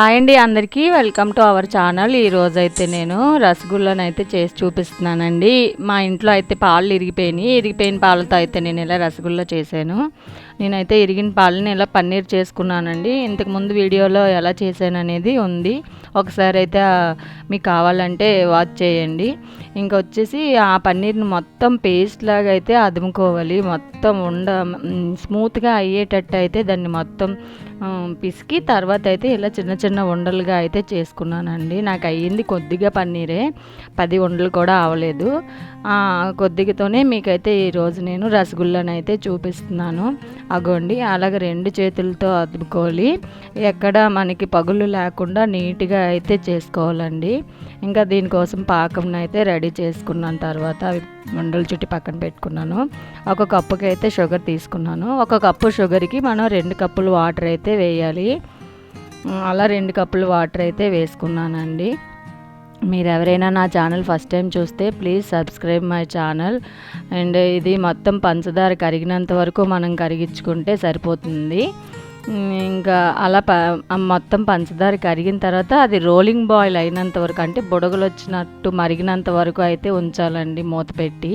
Hi అండి అందరికీ. Welcome to our channel. ఈ అయితే నేను రసగుల్లను అయితే చేసి చూపిస్తున్నానండి. మా ఇంట్లో అయితే పాలు ఇరిగిపోయినాయి. ఇరిగిపోయిన పాలతో అయితే నేను ఇలా రసగుల్లా చేశాను. నేనైతే ఇరిగిన పాలని ఇలా పన్నీర్ చేసుకున్నానండి. ఇంతకు ముందు వీడియోలో ఎలా చేశాను అనేది ఉంది. ఒకసారి అయితే మీకు కావాలంటే వాచ్ చేయండి. ఇంకా వచ్చేసి ఆ పన్నీర్ని మొత్తం పేస్ట్ లాగా అయితే అదుముకోవాలి. మొత్తం ఉండ స్మూత్గా అయ్యేటట్టు అయితే దాన్ని మొత్తం పిసికి తర్వాత అయితే ఇలా చిన్న చిన్న ఉండలుగా అయితే చేసుకున్నానండి. నాకు అయ్యింది కొద్దిగా పన్నీరే. పది ఉండలు కూడా అవలేదు. కొద్దిగాతోనే మీకైతే ఈరోజు నేను రసగుల్లానైతే అయితే చూపిస్తున్నాను. అగోండి అలాగే రెండు చేతులతో అద్దుకోవాలి ఎక్కడ మనకి పగులు లేకుండా నీట్గా అయితే చేసుకోవాలండి. ఇంకా దీనికోసం పాకం అయితే రెడీ చేసుకున్నాను తర్వాత అవి చుట్టి పక్కన పెట్టుకున్నాను. ఒక కప్పుకి అయితే షుగర్ తీసుకున్నాను. ఒక కప్పు షుగర్కి మనం రెండు కప్పులు వాటర్ అయితే వేయాలి. అలా రెండు కప్పులు వాటర్ అయితే వేసుకున్నానండి. మీరు ఎవరైనా నా ఛానల్ ఫస్ట్ టైం చూస్తే please subscribe my channel. And ఇది మొత్తం పంచదార కరిగినంత వరకు మనం కరిగించుకుంటే సరిపోతుంది. ఇంకా అలా ప మొత్తం పంచదార కరిగిన తర్వాత అది రోలింగ్ బాయిల్ అయినంత వరకు అంటే బుడగలు వచ్చినట్టు మరిగినంత వరకు అయితే ఉంచాలండి మూత పెట్టి.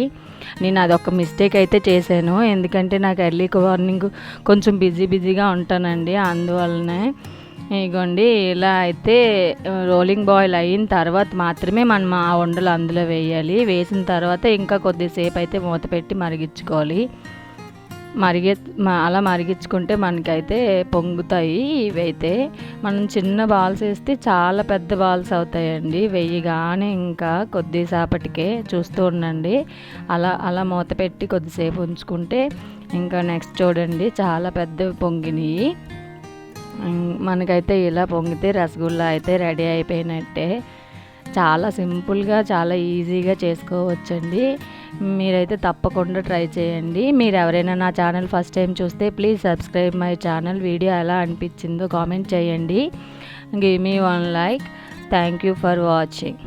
నేను అదొక మిస్టేక్ అయితే చేశాను. ఎందుకంటే నాకు ఎర్లీ మార్నింగ్ కొంచెం బిజీ బిజీగా ఉంటానండి అందువల్లనే ఇగోండి ఇలా అయితే రోలింగ్ బాయిల్ అయిన తర్వాత మాత్రమే మనం ఆ ఉండలు అందులో వేయాలి. వేసిన తర్వాత ఇంకా కొద్దిసేపు అయితే మూత పెట్టి మరిగించుకోవాలి. మరిగే అలా మరిగించుకుంటే మనకైతే పొంగుతాయి ఇవైతే మనం చిన్న బాల్స్ వేస్తే చాలా పెద్ద బాల్స్ అవుతాయండి. వెయ్యిగానే ఇంకా కొద్దిసేపటికే చూస్తూ ఉండండి. అలా అలా మూత పెట్టి కొద్దిసేపు ఉంచుకుంటే ఇంకా నెక్స్ట్ చూడండి చాలా పెద్ద పొంగినాయి. మనకైతే ఇలా పొంగితే రసగుల్లా అయితే రెడీ అయిపోయినట్టే. చాలా సింపుల్గా చాలా ఈజీగా చేసుకోవచ్చండి. మీరైతే తప్పకుండా ట్రై చేయండి. మీరు ఎవరైనా నా ఛానల్ ఫస్ట్ టైం చూస్తే please subscribe my channel. Video ఎలా అనిపించిందో కామెంట్ చేయండి. Give me one like. Thank you for watching.